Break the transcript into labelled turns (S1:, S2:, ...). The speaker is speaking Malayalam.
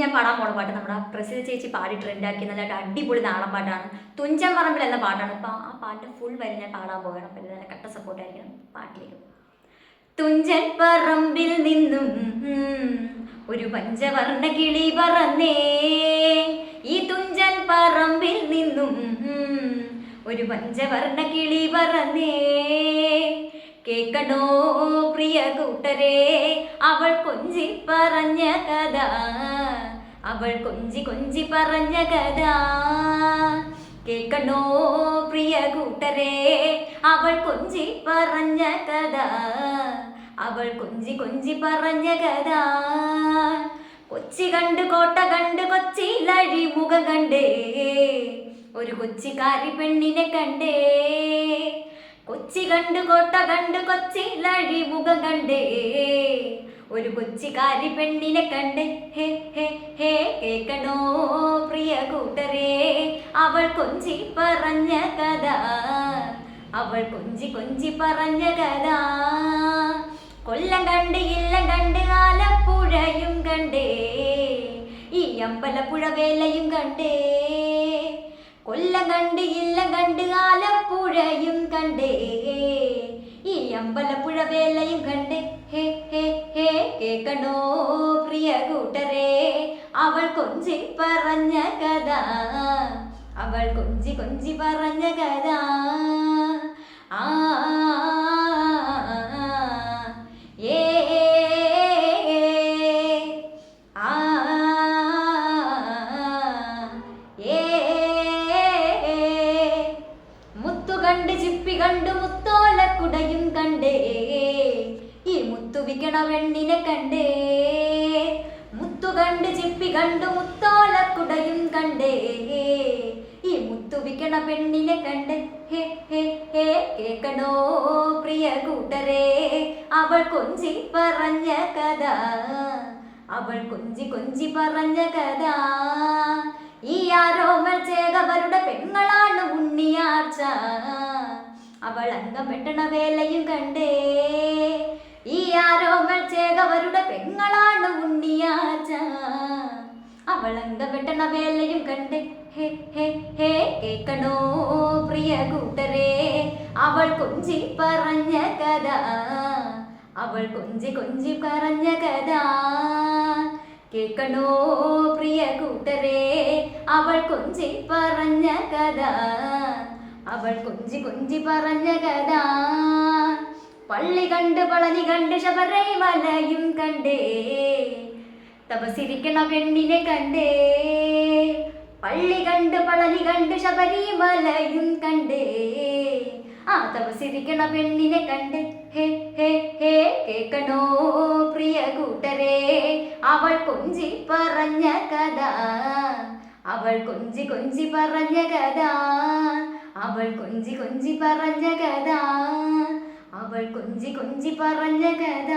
S1: ഞാൻ പാടാൻ പോണ പാട്ട് നമ്മുടെ പ്രസിദ്ധ ചേച്ചി പാടി ട്രെൻഡാക്കി നല്ല അടിപൊളി നാടൻ പാട്ടാണ്. തുഞ്ചൻ പറമ്പിൽ എന്ന പാട്ടാണ്. അപ്പോൾ ആ പാട്ട് ഫുൾ വരി ഞാൻ പാടാൻ പോകണം അപ്പം നല്ല കട്ട സപ്പോർട്ടായിരിക്കണം പാട്ടിലേക്ക്. തുഞ്ചൻ പറമ്പിൽ നിന്നും ഒരു പഞ്ചവർണ കിളി പറന്നേ. ഈ തുഞ്ചൻ പറമ്പിൽ നിന്നും ഒരു പഞ്ചവർണ കിളി പറന്നേ. കേക്കണോ പ്രിയ കൂട്ടരെ? അവൾ കൊഞ്ചി പറഞ്ഞ കഥ. അവൾ കൊഞ്ചി കൊഞ്ചി പറഞ്ഞ കഥ. കേൾക്കണോ പ്രിയ കൂട്ടരെ? അവൾ കൊഞ്ചി പറഞ്ഞ കഥ. അവൾ കൊഞ്ചി കൊഞ്ചി പറഞ്ഞ കഥ. കൊച്ചി കണ്ട് കോട്ട കണ്ട് കൊച്ചിയിലഴി മുഖം കണ്ടേ. ഒരു കൊച്ചിക്കാരി പെണ്ണിനെ കണ്ടേ. കൊച്ചി കണ്ട് കോട്ട കണ്ട് കൊച്ചിയിലഴി മുഖം കണ്ടേ. ഒരു കൊച്ചിക്കാരി പെണ്ണിനെ കണ്ട് ഹേ ഹേ ഹേ കേക്കണോ പ്രിയ കൂട്ടരേ? അവൾ കൊഞ്ചി പറഞ്ഞ കഥ. അവൾ കൊഞ്ചി കൊഞ്ചി പറഞ്ഞ കഥ. കൊല്ലം കണ്ട് ഇല്ലം കണ്ട് ആലപ്പുഴയും കണ്ടേ. ഈ അമ്പലപ്പുഴ വേലയും കണ്ടേ. കൊല്ലം കണ്ട് ഇല്ലം കണ്ട് ആലപ്പുഴയും കണ്ടേ. അമ്പലപ്പുഴ വേലയും കണ്ടേ ഹേ ഹേ ഹേ കേക്കണോ പ്രിയ കൂട്ടരെ? അവൾ കൊഞ്ചി പറഞ്ഞ കഥ. അവൾ കൊഞ്ചി കൊഞ്ചി പറഞ്ഞ കഥ. കണ്ട് ചിപ്പി കണ്ടു മുത്തോലക്കുടയും കണ്ടേ. ഈ മുത്തു വിക്കണ വെണ്ണിനെ കണ്ടേ. മുത്തു കണ്ട് ചിപ്പി കണ്ടു മുത്തോലക്കുടയും കണ്ടേ. ഈ മുത്തു വിക്കണ പെണ്ണിനെ കണ്ട്. ഹേ ഹേ ഹേ കേക്കണോ പ്രിയ കൂട്ടരെ. അവൾ കൊഞ്ചി പറഞ്ഞ കഥ. അവൾ കൊഞ്ചി കൊഞ്ചി പറഞ്ഞ കഥ. അവൾ വേലയും കണ്ടേ. ഈ ആരോമൽ ചേകവരുടെ പെങ്ങളാണ് ഉണ്ണിയാച്ച. വെട്ടണ വേലയും കണ്ടേ. ഹേ ഹേ ഹേ കേക്കണോ പ്രിയ കൂട്ടരേ. അവൾ കൊഞ്ചി പറഞ്ഞ കഥ. അവൾ കൊഞ്ചി കൊഞ്ചി പറഞ്ഞ കഥ. കേൾക്കണോ പ്രിയ കൂട്ടരേ. അവൾ കൊഞ്ചി പറഞ്ഞ കഥ. അവൾ കൊഞ്ചി കൊഞ്ചി പറഞ്ഞ കഥ. പള്ളി കണ്ട് പളനി കണ്ട് ശബരിമലയും കണ്ടേ. തപസിരിക്കണ പെണ്ണിനെ കണ്ടേ. പള്ളി കണ്ട് പളനി കണ്ട് ശബരിമലയും കണ്ടേ. ആ തപസിരിക്കണ പെണ്ണിനെ കണ്ട്. ഹേ ഹേ ഹേ കേക്കണോ പ്രിയ കൂട്ടരെ? അവൾ കൊഞ്ചി പറഞ്ഞ കഥ. അവൾ കൊഞ്ചി കൊഞ്ചി പറഞ്ഞ കഥ. അവൾ കൊഞ്ചി കൊഞ്ചി പറഞ്ഞ കഥ. അവൾ കൊഞ്ചി കൊഞ്ചി പറഞ്ഞ കഥ.